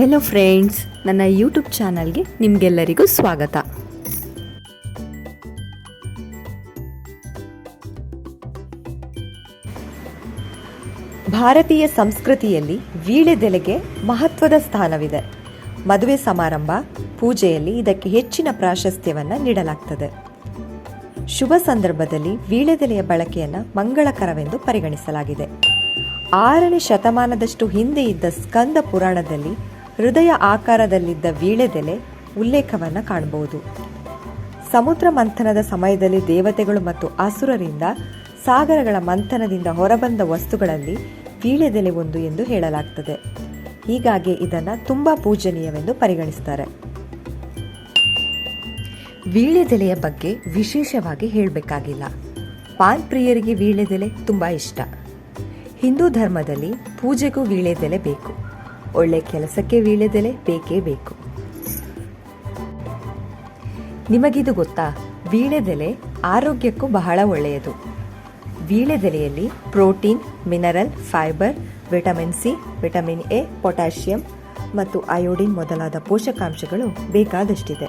Hello friends ನನ್ನ YouTube ಚಾನಲ್ಗೆ ನಿಮಗೆಲ್ಲರಿಗೂ ಸ್ವಾಗತ. ಭಾರತೀಯ ಸಂಸ್ಕೃತಿಯಲ್ಲಿ ವೀಳೆದೆಲೆಗೆ ಮಹತ್ವದ ಸ್ಥಾನವಿದೆ. ಮದುವೆ ಸಮಾರಂಭ, ಪೂಜೆಯಲ್ಲಿ ಇದಕ್ಕೆ ಹೆಚ್ಚಿನ ಪ್ರಾಶಸ್ತ್ಯವನ್ನು ನೀಡಲಾಗ್ತದೆ. ಶುಭ ಸಂದರ್ಭದಲ್ಲಿ ವೀಳೆದೆಲೆಯ ಬಳಕೆಯನ್ನು ಮಂಗಳಕರವೆಂದು ಪರಿಗಣಿಸಲಾಗಿದೆ. ಆರನೇ ಶತಮಾನದಷ್ಟು ಹಿಂದೆ ಇದ್ದ ಸ್ಕಂದ ಪುರಾಣದಲ್ಲಿ ಹೃದಯ ಆಕಾರದಲ್ಲಿದ್ದ ವೀಳೆದೆಲೆ ಉಲ್ಲೇಖವನ್ನು ಕಾಣಬಹುದು ಸಮುದ್ರ ಮಂಥನದ ಸಮಯದಲ್ಲಿ ದೇವತೆಗಳು ಮತ್ತು ಅಸುರರಿಂದ ಸಾಗರಗಳ ಮಂಥನದಿಂದ ಹೊರಬಂದ ವಸ್ತುಗಳಲ್ಲಿ ವೀಳೆದೆಲೆ ಒಂದು ಎಂದು ಹೇಳಲಾಗ್ತದೆ. ಹೀಗಾಗಿ ಇದನ್ನು ತುಂಬ ಪೂಜನೀಯವೆಂದು ಪರಿಗಣಿಸ್ತಾರೆ. ವೀಳೆದೆಲೆಯ ಬಗ್ಗೆ ವಿಶೇಷವಾಗಿ ಹೇಳಬೇಕಾಗಿಲ್ಲ. ಪಾನ್ ಪ್ರಿಯರಿಗೆ ವೀಳೆದೆಲೆ ತುಂಬ ಇಷ್ಟ. ಹಿಂದೂ ಧರ್ಮದಲ್ಲಿ ಪೂಜೆಗೂ ವೀಳೆದೆಲೆ ಬೇಕು. ಒಳ್ಳೆ ಕೆಲಸಕ್ಕೆ ವೀಳೆದೆಲೆ ಬೇಕೇ ಬೇಕು. ನಿಮಗಿದು ಗೊತ್ತಾ? ವೀಳೆದೆಲೆ ಆರೋಗ್ಯಕ್ಕೂ ಬಹಳ ಒಳ್ಳೆಯದು. ವೀಳೆದೆಲೆಯಲ್ಲಿ protein, mineral, fibre, vitamin C, vitamin A, potassium ಮತ್ತು ಅಯೋಡಿನ್ ಮೊದಲಾದ ಪೋಷಕಾಂಶಗಳು ಬೇಕಾದಷ್ಟಿದೆ.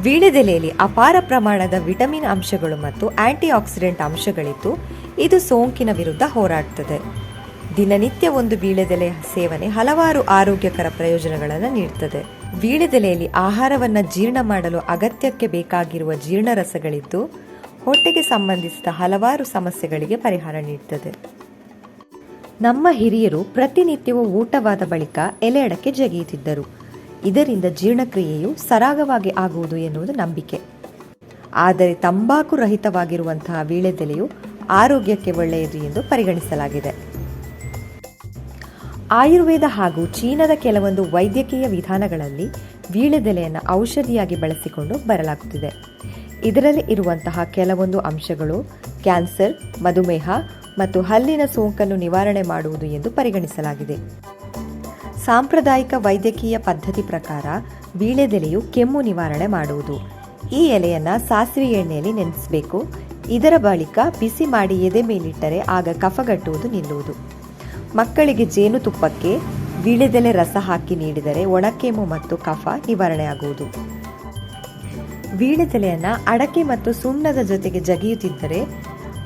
ವೀಳೆದೆಲೆಯಲ್ಲಿ ಅಪಾರ ಪ್ರಮಾಣದ ವಿಟಮಿನ್ ಅಂಶಗಳು ಮತ್ತು ಆಂಟಿ ಆಕ್ಸಿಡೆಂಟ್ ಅಂಶಗಳಿದ್ದು ಇದು ಸೋಂಕಿನ ವಿರುದ್ಧ ಹೋರಾಡುತ್ತದೆ ದಿನನಿತ್ಯ ಒಂದು ಬೀಳೆದೆಲೆ ಸೇವನೆ ಹಲವಾರು ಆರೋಗ್ಯಕರ ಪ್ರಯೋಜನಗಳನ್ನು ನೀಡುತ್ತದೆ ವೀಳೆದೆಲೆಯಲ್ಲಿ ಆಹಾರವನ್ನು ಜೀರ್ಣ ಮಾಡಲು ಅಗತ್ಯಕ್ಕೆ ಬೇಕಾಗಿರುವ ಜೀರ್ಣರಸಗಳಿದ್ದು, ಹೊಟ್ಟೆಗೆ ಸಂಬಂಧಿಸಿದ ಹಲವಾರು ಸಮಸ್ಯೆಗಳಿಗೆ ಪರಿಹಾರ ನೀಡುತ್ತದೆ ನಮ್ಮ ಹಿರಿಯರು ಪ್ರತಿನಿತ್ಯವೂ ಊಟವಾದ ಬಳಿಕ ಎಲೆ ಅಡಕೆ ಜಗಿಯುತ್ತಿದ್ದರು. ಇದರಿಂದ ಜೀರ್ಣಕ್ರಿಯೆಯು ಸರಾಗವಾಗಿ ಆಗುವುದು ಎನ್ನುವುದು ನಂಬಿಕೆ. ಆದರೆ ತಂಬಾಕು ರಹಿತವಾಗಿರುವಂತಹ ವೀಳೆದೆಲೆಯು ಆರೋಗ್ಯಕ್ಕೆ ಒಳ್ಳೆಯದು ಎಂದು ಪರಿಗಣಿಸಲಾಗಿದೆ. ಆಯುರ್ವೇದ ಹಾಗೂ ಚೀನಾದ ಕೆಲವೊಂದು ವೈದ್ಯಕೀಯ ವಿಧಾನಗಳಲ್ಲಿ ವೀಳೆದೆಲೆಯನ್ನು ಔಷಧಿಯಾಗಿ ಬಳಸಿಕೊಂಡು ಬರಲಾಗುತ್ತಿದೆ. ಇದರಲ್ಲಿ ಇರುವಂತಹ ಕೆಲವೊಂದು ಅಂಶಗಳು ಕ್ಯಾನ್ಸರ್, ಮಧುಮೇಹ ಮತ್ತು ಹಲ್ಲಿನ ಸೋಂಕನ್ನು ನಿವಾರಣೆ ಮಾಡುವುದು ಎಂದು ಪರಿಗಣಿಸಲಾಗಿದೆ. ಸಾಂಪ್ರದಾಯಿಕ ವೈದ್ಯಕೀಯ ಪದ್ಧತಿ ಪ್ರಕಾರ ವೀಳೆದೆಲೆಯು ಕೆಮ್ಮು ನಿವಾರಣೆ ಮಾಡುವುದು. ಈ ಎಲೆಯನ್ನು ಸಾಸಿವೆ ಎಣ್ಣೆಯಲ್ಲಿ ನೆನೆಸಬೇಕು ಇದರ ಬಳಿಕ ಬಿಸಿ ಮಾಡಿ ಎದೆ ಮೇಲಿಟ್ಟರೆ ಆಗ ಕಫಗಟ್ಟುವುದು ನಿಲ್ಲುವುದು. ಮಕ್ಕಳಿಗೆ ಜೇನುತುಪ್ಪಕ್ಕೆ ವೀಳೆದೆಲೆ ರಸ ಹಾಕಿ ನೀಡಿದರೆ ಒಣಕೆಮ್ಮು ಮತ್ತು ಕಫ ನಿವಾರಣೆಯಾಗುವುದು. ವೀಳೆದೆಲೆಯನ್ನು ಅಡಕೆ ಮತ್ತು ಸುಣ್ಣದ ಜೊತೆಗೆ ಜಗಿಯುತ್ತಿದ್ದರೆ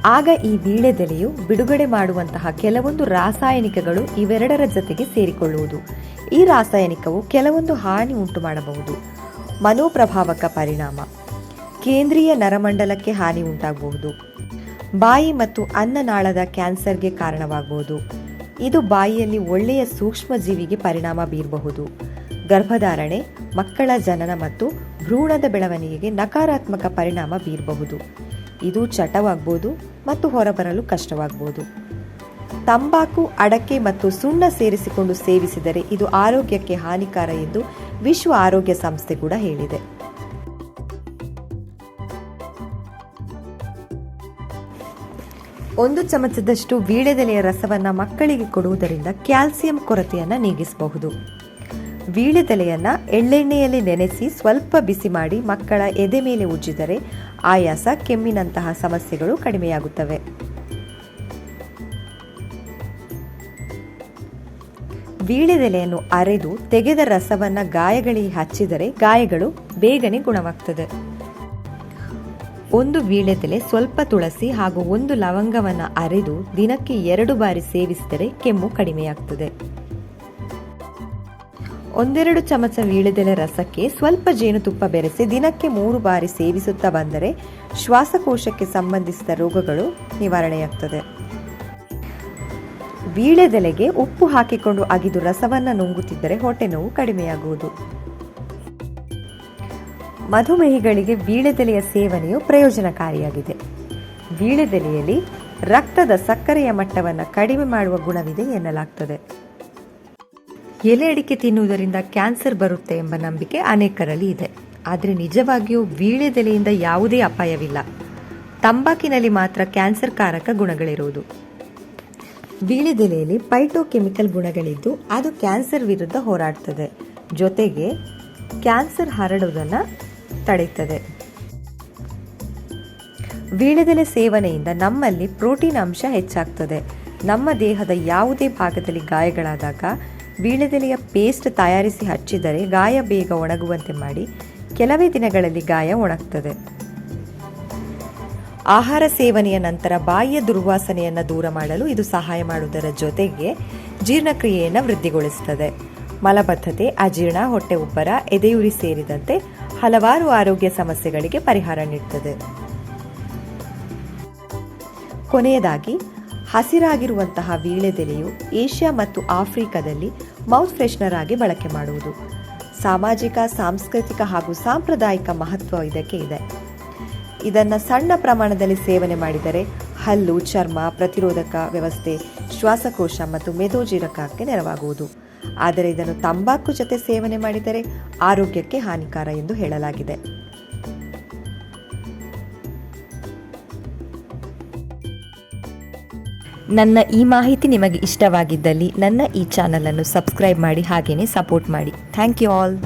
ಆಗ ಈ ವೀಳೆದೆಲೆಯು ಬಿಡುಗಡೆ ಮಾಡುವಂತಹ ಕೆಲವೊಂದು ರಾಸಾಯನಿಕಗಳು ಇವೆರಡರ ಜೊತೆಗೆ ಸೇರಿಕೊಳ್ಳುವುದು. ಈ ರಾಸಾಯನಿಕವು ಕೆಲವೊಂದು ಹಾನಿ ಉಂಟು ಮಾಡಬಹುದು ಮನೋಪ್ರಭಾವಕ ಪರಿಣಾಮ. ಕೇಂದ್ರೀಯ ನರಮಂಡಲಕ್ಕೆ ಹಾನಿ ಉಂಟಾಗಬಹುದು ಬಾಯಿ ಮತ್ತು ಅನ್ನನಾಳದ ಕ್ಯಾನ್ಸರ್ಗೆ ಕಾರಣವಾಗಬಹುದು ಇದು ಬಾಯಿಯಲ್ಲಿ ಒಳ್ಳೆಯ ಸೂಕ್ಷ್ಮಜೀವಿಗೆ ಪರಿಣಾಮ ಬೀರಬಹುದು. ಗರ್ಭಧಾರಣೆ, ಮಕ್ಕಳ ಜನನ ಮತ್ತು ಭ್ರೂಣದ ಬೆಳವಣಿಗೆಗೆ ನಕಾರಾತ್ಮಕ ಪರಿಣಾಮ ಬೀರಬಹುದು. ಇದು ಚಟವಾಗಬಹುದು ಮತ್ತು ಹೊರಬರಲು ಕಷ್ಟವಾಗಬಹುದು ತಂಬಾಕು, ಅಡಕೆ ಮತ್ತು ಸುಣ್ಣ ಸೇರಿಸಿಕೊಂಡು ಸೇವಿಸಿದರೆ ಇದು ಆರೋಗ್ಯಕ್ಕೆ ಹಾನಿಕಾರ ಎಂದು ವಿಶ್ವ ಆರೋಗ್ಯ ಸಂಸ್ಥೆ ಕೂಡ ಹೇಳಿದೆ. ಒಂದು ಚಮಚದಷ್ಟು ವೀಳೆದೆಲೆಯ ರಸವನ್ನು ಮಕ್ಕಳಿಗೆ ಕೊಡುವುದರಿಂದ ಕ್ಯಾಲ್ಸಿಯಂ ಕೊರತೆಯನ್ನು ನೀಗಿಸಬಹುದು. ವೀಳೆದೆಲೆಯನ್ನು ಎಳ್ಳೆಣ್ಣೆಯಲ್ಲಿ ನೆನೆಸಿ ಸ್ವಲ್ಪ ಬಿಸಿ ಮಾಡಿ ಮಕ್ಕಳ ಎದೆ ಮೇಲೆ ಉಜ್ಜಿದರೆ ಆಯಾಸ ಕೆಮ್ಮಿನಂತಹ ಸಮಸ್ಯೆಗಳು ಕಡಿಮೆಯಾಗುತ್ತವೆ. ವೀಳೆದೆಲೆಯನ್ನು ಅರೆದು ತೆಗೆದ ರಸವನ್ನು ಗಾಯಗಳಿಗೆ ಹಚ್ಚಿದರೆ ಗಾಯಗಳು ಬೇಗನೆ ಗುಣವಾಗ್ತದೆ. ಒಂದು ವೀಳೆದೆಲೆ ಸ್ವಲ್ಪ ತುಳಸಿ ಹಾಗೂ ಒಂದು ಲವಂಗವನ್ನು ಅರೆದು ದಿನಕ್ಕೆ ಎರಡು ಬಾರಿ ಸೇವಿಸಿದರೆ ಕೆಮ್ಮು ಕಡಿಮೆಯಾಗ್ತದೆ. ಒಂದೆರಡು ಚಮಚ ವೀಳೆದೆಲೆ ರಸಕ್ಕೆ ಸ್ವಲ್ಪ ಜೇನುತುಪ್ಪ ಬೆರೆಸಿ ದಿನಕ್ಕೆ ಮೂರು ಬಾರಿ ಸೇವಿಸುತ್ತಾ ಬಂದರೆ ಶ್ವಾಸಕೋಶಕ್ಕೆ ಸಂಬಂಧಿಸಿದ ರೋಗಗಳು ನಿವಾರಣೆಯಾಗ್ತದೆ. ವೀಳೆದೆಲೆಗೆ ಉಪ್ಪು ಹಾಕಿಕೊಂಡು ಅಗಿದು ರಸವನ್ನು ನುಂಗುತ್ತಿದ್ದರೆ ಹೊಟ್ಟೆ ನೋವು ಕಡಿಮೆಯಾಗುವುದು. ಮಧುಮೇಹಿಗಳಿಗೆ ವೀಳೆದೆಲೆಯ ಸೇವನೆಯು ಪ್ರಯೋಜನಕಾರಿಯಾಗಿದೆ. ವೀಳೆದೆಲೆಯಲ್ಲಿ ರಕ್ತದ ಸಕ್ಕರೆಯ ಮಟ್ಟವನ್ನು ಕಡಿಮೆ ಮಾಡುವ ಗುಣವಿದೆ ಎನ್ನಲಾಗ್ತದೆ. ಎಲೆ ಅಡಿಕೆ ತಿನ್ನುವುದರಿಂದ ಕ್ಯಾನ್ಸರ್ ಬರುತ್ತೆ ಎಂಬ ನಂಬಿಕೆ ಅನೇಕರಲ್ಲಿ ಇದೆ. ಆದರೆ ನಿಜವಾಗಿಯೂ ವೀಳೆದೆಲೆಯಿಂದ ಯಾವುದೇ ಅಪಾಯವಿಲ್ಲ. ತಂಬಾಕಿನಲ್ಲಿ ಮಾತ್ರ ಕ್ಯಾನ್ಸರ್ ಕಾರಕ ಗುಣಗಳಿರುವುದು. ವೀಳೆದೆಲೆಯಲ್ಲಿ ಪೈಟೋಕೆಮಿಕಲ್ ಗುಣಗಳಿದ್ದು ಅದು ಕ್ಯಾನ್ಸರ್ ವಿರುದ್ಧ ಹೋರಾಡ್ತದೆ. ಜೊತೆಗೆ ಕ್ಯಾನ್ಸರ್ ಹರಡುವುದನ್ನು ತಡೆಯುತ್ತದೆ. ವೀಳ್ಯದೆಲೆ ಸೇವನೆಯಿಂದ ನಮ್ಮಲ್ಲಿ ಪ್ರೋಟೀನ್ ಅಂಶ ಹೆಚ್ಚಾಗ್ತದೆ. ನಮ್ಮ ದೇಹದ ಯಾವುದೇ ಭಾಗದಲ್ಲಿ ಗಾಯಗಳಾದಾಗ ವೀಳ್ಯದೆಲೆಯ ಪೇಸ್ಟ್ ತಯಾರಿಸಿ ಹಚ್ಚಿದರೆ ಗಾಯ ಬೇಗ ಒಣಗುವಂತೆ ಮಾಡಿ ಕೆಲವೇ ದಿನಗಳಲ್ಲಿ ಗಾಯ ಒಣಗ್ತದೆ. ಆಹಾರ ಸೇವನೆಯ ನಂತರ ಬಾಯಿಯ ದುರ್ವಾಸನೆಯನ್ನು ದೂರ ಮಾಡಲು ಇದು ಸಹಾಯ ಮಾಡುವುದರ ಜೊತೆಗೆ ಜೀರ್ಣಕ್ರಿಯೆಯನ್ನು ವೃದ್ಧಿಗೊಳಿಸುತ್ತದೆ ಮಲಬದ್ಧತೆ, ಅಜೀರ್ಣ ಹೊಟ್ಟೆ ಉಬ್ಬರ ಎದೆಯುರಿ ಸೇರಿದಂತೆ ಹಲವಾರು ಆರೋಗ್ಯ ಸಮಸ್ಯೆಗಳಿಗೆ ಪರಿಹಾರ ನೀಡುತ್ತದೆ ಕೊನೆಯದಾಗಿ, ಹಸಿರಾಗಿರುವಂತಹ ವೀಳೆದೆಲೆಯು ಏಷ್ಯಾ ಮತ್ತು ಆಫ್ರಿಕಾದಲ್ಲಿ ಮೌತ್ ಫ್ರೆಶ್ನರ್ ಆಗಿ ಬಳಕೆ ಮಾಡುವುದು. ಸಾಮಾಜಿಕ, ಸಾಂಸ್ಕೃತಿಕ ಹಾಗೂ ಸಾಂಪ್ರದಾಯಿಕ ಮಹತ್ವ ಇದಕ್ಕೆ ಇದೆ. ಇದನ್ನು ಸಣ್ಣ ಪ್ರಮಾಣದಲ್ಲಿ ಸೇವನೆ ಮಾಡಿದರೆ ಹಲ್ಲು, ಚರ್ಮ, ಪ್ರತಿರೋಧಕ ವ್ಯವಸ್ಥೆ, ಶ್ವಾಸಕೋಶ ಮತ್ತು ಮೆದೋಜೀರಕಕ್ಕೆ ನೆರವಾಗುವುದು. ಆದರೆ ಇದನ್ನು ತಂಬಾಕು ಜೊತೆ ಸೇವನೆ ಮಾಡಿದರೆ ಆರೋಗ್ಯಕ್ಕೆ ಹಾನಿಕಾರ ಎಂದು ಹೇಳಲಾಗಿದೆ. ನನ್ನ ಈ ಮಾಹಿತಿ ನಿಮಗೆ ಇಷ್ಟವಾಗಿದ್ದಲ್ಲಿ ನನ್ನ ಈ ಚಾನಲನ್ನು ಸಬ್ಸ್ಕ್ರೈಬ್ ಮಾಡಿ ಹಾಗೆಯೇ ಸಪೋರ್ಟ್ ಮಾಡಿ. Thank you all.